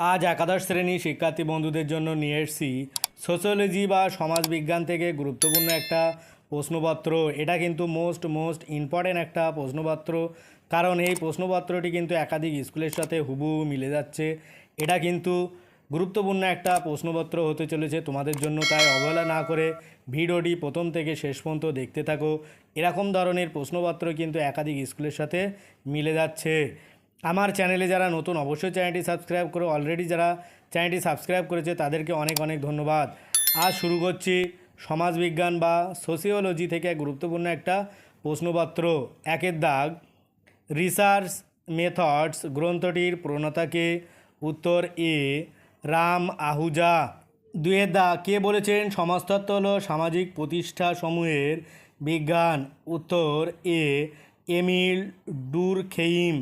আজ একাদশ শ্রেণি শিক্ষার্থী বন্ধুদের জন্য নিয়ে এসেছি সোশ্যোলজি বা সমাজবিজ্ঞান থেকে গুরুত্বপূর্ণ একটা প্রশ্নপত্র। এটা কিন্তু মোস্ট মোস্ট ইম্পর্ট্যান্ট একটা প্রশ্নপত্র। কারণ এই প্রশ্নপত্রটি কিন্তু একাধিক স্কুলের সাথে হুবহু মিলে যাচ্ছে। এটা কিন্তু গুরুত্বপূর্ণ একটা প্রশ্নপত্র হতে চলেছে তোমাদের জন্য। তাই অবহেলা না করে ভিডিওটি প্রথম থেকে শেষ পর্যন্ত দেখতে থাকো। এরকম ধরনের প্রশ্নপত্র কিন্তু একাধিক স্কুলের সাথে মিলে যাচ্ছে। আমার চ্যানেলে যারা নতুন, অবশ্যই চ্যানেলটি সাবস্ক্রাইব করে। অলরেডি যারা চ্যানেলটি সাবস্ক্রাইব করেছে, তাদেরকে অনেক অনেক ধন্যবাদ। আজ শুরু করছি সমাজবিজ্ঞান বা সোসিওলজি থেকে গুরুত্বপূর্ণ একটা প্রশ্নপত্র। একের দাগ রিসার্চ মেথডস গ্রন্থটির প্রণতাকে উত্তর এ, রাম আহুজা। দুয়ের দা কে বলেছেন সমাজতত্ত্ব হল সামাজিক প্রতিষ্ঠা সমূহের বিজ্ঞান? উত্তর এ, এমিল ডুরখেইম।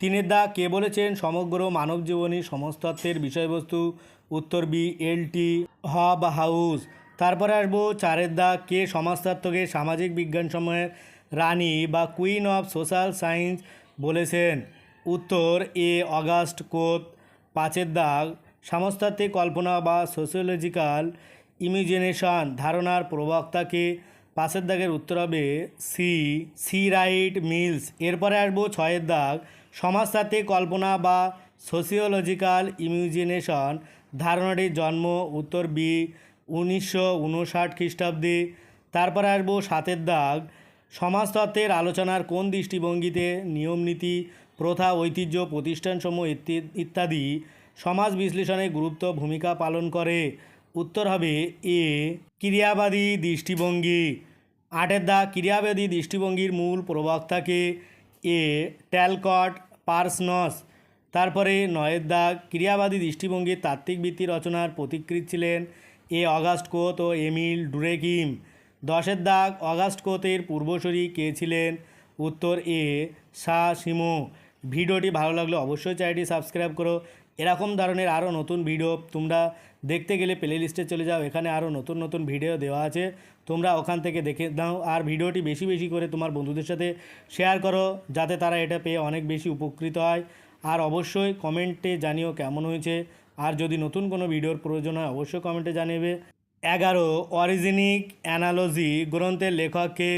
তিনের দা কে বলেছেন, সমগ্র মানব জীবনী সমাজতত্ত্বের বিষয়বস্তু, উত্তর বি এলটি হব হাউস। তারপরে আসব চারের দা কে সমাজতত্ত্বকে সামাজিক বিজ্ঞান সময়ের রানী বা কুইন অফ সোশ্যাল সায়েন্স বলেছেন। উত্তর এ, অগাস্ট কোত পাঁচের দাগ সমাজতাত্ত্বিক কল্পনা বা সোশিওলজিক্যাল ইমিজিনেশন ধারণার প্রবক্তাকে পাশের দাগের উত্তর হবে সি সি রাইট মিলস এরপরে আসব ছয়ের দাগ সমাজতাত্ত্বিক কল্পনা বা সোশিওলজিক্যাল ইমিউজিনেশন ধারণাটির জন্ম, উত্তর বি উনিশশো উনষাট খ্রিস্টাব্দে। তারপরে আসব সাতের দাগ, সমাজতত্ত্বের আলোচনার কোন দৃষ্টিভঙ্গিতে নিয়মনীতি, প্রথা, ঐতিহ্য, প্রতিষ্ঠানসমূহ ইত্যাদি, সমাজ বিশ্লেষণে গুরুত্ব, ভূমিকা পালন করে? উত্তর হবে এ, ক্রিয়াবাদী দৃষ্টিভঙ্গি। আটের দা, ক্রিয়াবাদী দৃষ্টিভঙ্গির মূল প্রবক্তাকে এ ট্যালকট পার্সনস। তারপরে নয়ের দাগ ক্রিয়াবাদী দৃষ্টিভঙ্গির তাত্ত্বিক ভিত্তি রচনার প্রতিকৃত ছিলেন এ, অগাস্ট কোত ও এমিল ডুরেকিম। দশের দাগ অগাস্ট কোতের পূর্বসূরি কে ছিলেন? উত্তর এ, শাহ সিমো ভিডিওটি ভালো লাগলে অবশ্যই চ্যানেলটি সাবস্ক্রাইব করো। এরকম ধরনের আরও নতুন ভিডিও তোমরা দেখতে গেলে প্লে লিস্টে চলে যাও। এখানে আরও নতুন নতুন ভিডিও দেওয়া আছে। তোমরা ওখান থেকে দেখে দাও আর ভিডিওটি বেশি বেশি করে তোমার বন্ধুদের সাথে শেয়ার করো, যাতে তারা এটা পেয়ে অনেক বেশি উপকৃত হয়। আর অবশ্যই কমেন্টে জানিও কেমন হয়েছে। আর যদি নতুন কোনো ভিডিওর প্রয়োজন হয়, অবশ্যই কমেন্টে জানিয়ে এগারো, অরিজিনিক অ্যানালজি গ্রন্থের লেখককে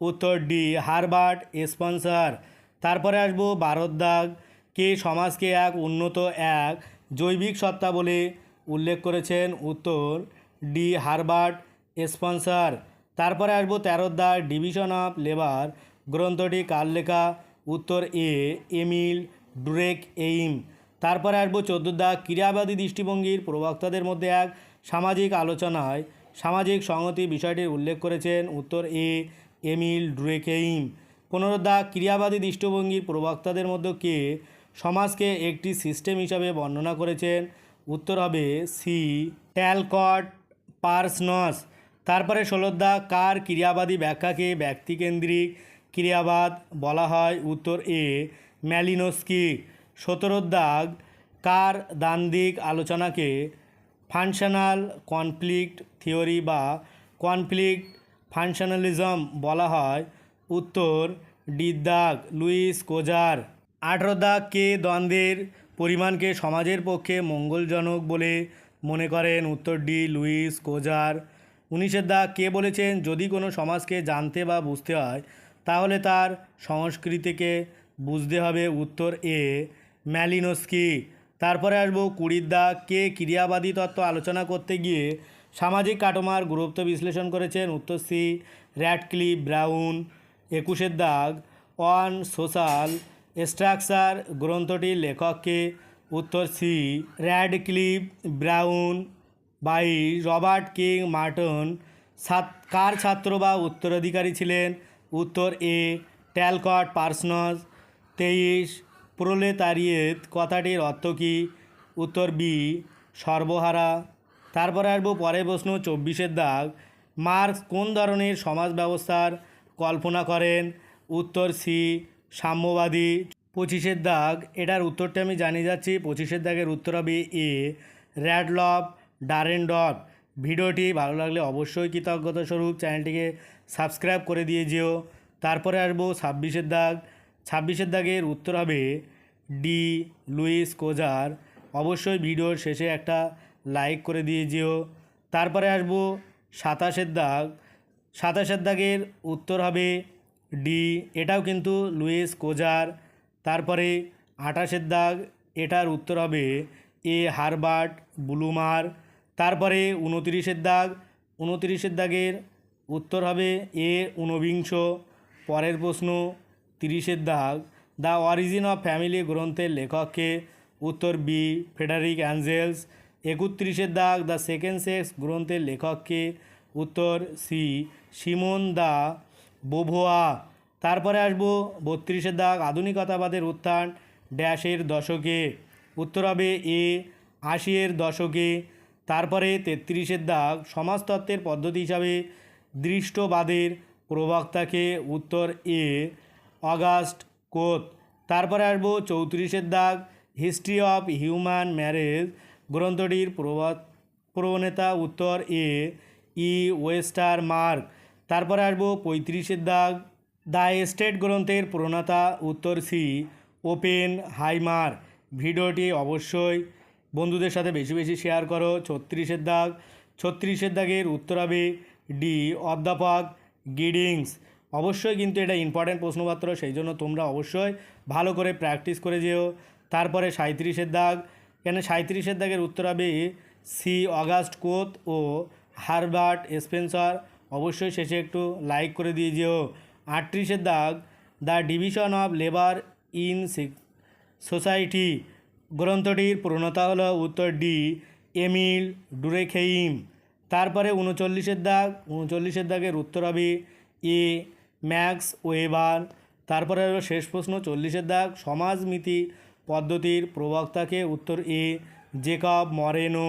উত্তর ডি হারবার্ট স্পন্সর। তারপরে আসব ভারত দাগ। কে সমাজকে এক, উন্নত এক, জৈবিক সত্তা বলে উল্লেখ করেছেন উত্তর ডি হারবার্ট স্পন্সর। তারপরে আসব তেরো দাগ ডিভিশন অফ লেবার গ্রন্থটি কার লেখা? উত্তর এ, এমিল ডুরেক এইম। তারপরে আসব চোদ্দ দাগ ক্রিয়াবাদী দৃষ্টিভঙ্গির প্রবক্তাদের মধ্যে এক, সামাজিক আলোচনায় সামাজিক সংহতি বিষয়টির উল্লেখ করেছেন উত্তর এ, এমিল ড্রেকেইম পনেরো দাগ ক্রিয়াবাদী দৃষ্টিভঙ্গির প্রবক্তাদের মধ্যে কে সমাজকে একটি সিস্টেম হিসাবে বর্ণনা করেছেন। উত্তর হবে সি, ট্যালকট, পার্সনস। তারপরে ষোলোর কার ক্রিয়াবাদী ব্যাখ্যাকে ব্যক্তিকেন্দ্রিক ক্রিয়াবাদ বলা হয়। উত্তর এ, ম্যালিনোস্কি। সতেরোর দাগ কার দান্দিক আলোচনাকে ফাংশনাল কনফ্লিক্ট থিওরি বা কনফ্লিক্ট ফাংশনালিজম বলা হয়। উত্তর ডি দাগ লুইস কোজার। আঠেরো দাগ কে দ্বন্দ্বের পরিমাণকে সমাজের পক্ষে মঙ্গলজনক বলে মনে করেন উত্তর ডি লুইস কোজার। উনিশের দাগ কে বলেছেন, যদি কোনো সমাজকে জানতে বা বুঝতে হয়, তাহলে তার সংস্কৃতিকে বুঝতে হবে উত্তর এ ম্যালিনোস্কি। তারপরে আসব কুড়ির দাগ কে ক্রিয়াবাদী তত্ত্ব আলোচনা করতে গিয়ে সামাজিক কাটমার গুরুত্ব বিশ্লেষণ করেছেন উত্তর সি র্যাডক্লিফ ব্রাউন। একুশের দাগ, অন সোশ্যাল স্ট্রাকচার গ্রন্থটির লেখককে উত্তর C, Radcliffe, Brown, by, Robert King Merton কার ছাত্র বা উত্তরাধিকারী ছিলেন? উত্তর এ, ট্যালকট পার্সনস, তেইশ, প্রোলেতারিয়েত, কথাটির অর্থ কী? উত্তর বি, সর্বহারা। তারপরে আসব পরের প্রশ্ন, চব্বিশের দাগ। মার্কস কোন ধরনের সমাজ ব্যবস্থার কল্পনা করেন? উত্তর সি সাম্যবাদী। পঁচিশের দাগ, এটার উত্তরটা আমি জানিয়ে যাচ্ছি। পঁচিশের দাগের উত্তর হবে এ র্যাডলভ ডারেন্ডভ ভিডিওটি ভালো লাগলে অবশ্যই কৃতজ্ঞতা স্বরূপ চ্যানেলটিকে সাবস্ক্রাইব করে দিয়ে যেও। তারপরে আসব ছাব্বিশের দাগ। ছাব্বিশের দাগের উত্তর হবে ডি, লুইস কোজার। অবশ্যই ভিডিওর শেষে একটা লাইক করে দিয়ে যেও। তারপরে আসব সাতাশের দাগ। সাতাশের দাগের উত্তর হবে ডি, এটাও কিন্তু লুইস কোজার। তারপরে আঠাশের দাগ, এটার উত্তর হবে এ, হারবার্ট ব্লুমার। তারপরে উনতিরিশের দাগ, উনতিরিশের দাগের উত্তর হবে এ, ঊনবিংশ। পরের প্রশ্ন, তিরিশের দাগ, দ্য অরিজিন অফ ফ্যামিলি গ্রন্থের লেখককে উত্তর বি ফেডারিক অ্যাঞ্জেলস। একত্রিশের দাগ, দ্য সেকেন্ড সেক্স গ্রন্থের লেখককে উত্তর সি, সিমন দা বোভোয়া। তারপরে আসব বত্রিশের দাগ আধুনিকতাবাদের উত্থান ড্যাশের দশকে। উত্তর হবে এ আশির দশকে। তারপরে তেত্রিশের দাগ সমাজতত্ত্বের পদ্ধতি হিসাবে দৃষ্টবাদের প্রবক্তাকে উত্তর এ অগাস্ট কোত। তারপরে আসব চৌত্রিশের দাগ হিস্ট্রি অফ হিউম্যান ম্যারেজ গ্রন্থটির প্রবত প্রণেতা উত্তর এ ই ওয়েস্টার মার্ক তারপরে আসব পঁয়ত্রিশের দাগ। দ্য এস্টেট গ্রন্থের প্রণেতা উত্তর সি। ওপেন হাইমার। ভিডিওটি অবশ্যই বন্ধুদের সাথে বেশি বেশি শেয়ার করো। ছত্রিশের দাগ। ছত্রিশের দাগের উত্তর হবে ডি অধ্যাপক গিডিংস। অবশ্যই কিন্তু এটা ইম্পর্ট্যান্ট প্রশ্নপত্র, সেই জন্য তোমরা অবশ্যই ভালো করে প্র্যাকটিস করে যেও। তারপরে সাঁত্রিশের দাগ। এখানে সাঁত্রিশের দাগের উত্তর হবে সি, অগাস্ট কোত ও হারবার্ট স্পেন্সার। অবশ্যই শেষে একটু লাইক করে দিয়ে যেও। আটত্রিশের দাগ, the division of labour in society. গ্রন্থটির প্রণতা হলো উত্তর ডি, এমিল ডুরেখেইম। তারপরে উনচল্লিশের দাগ, উনচল্লিশের দাগের উত্তর হবে এ, ম্যাক্স ওয়েবার। তারপরে হলো শেষ প্রশ্ন, চল্লিশের দাগ, সমাজমিতি পদ্ধতির প্রবক্তাকে উত্তর এ, জেকব মরেনো।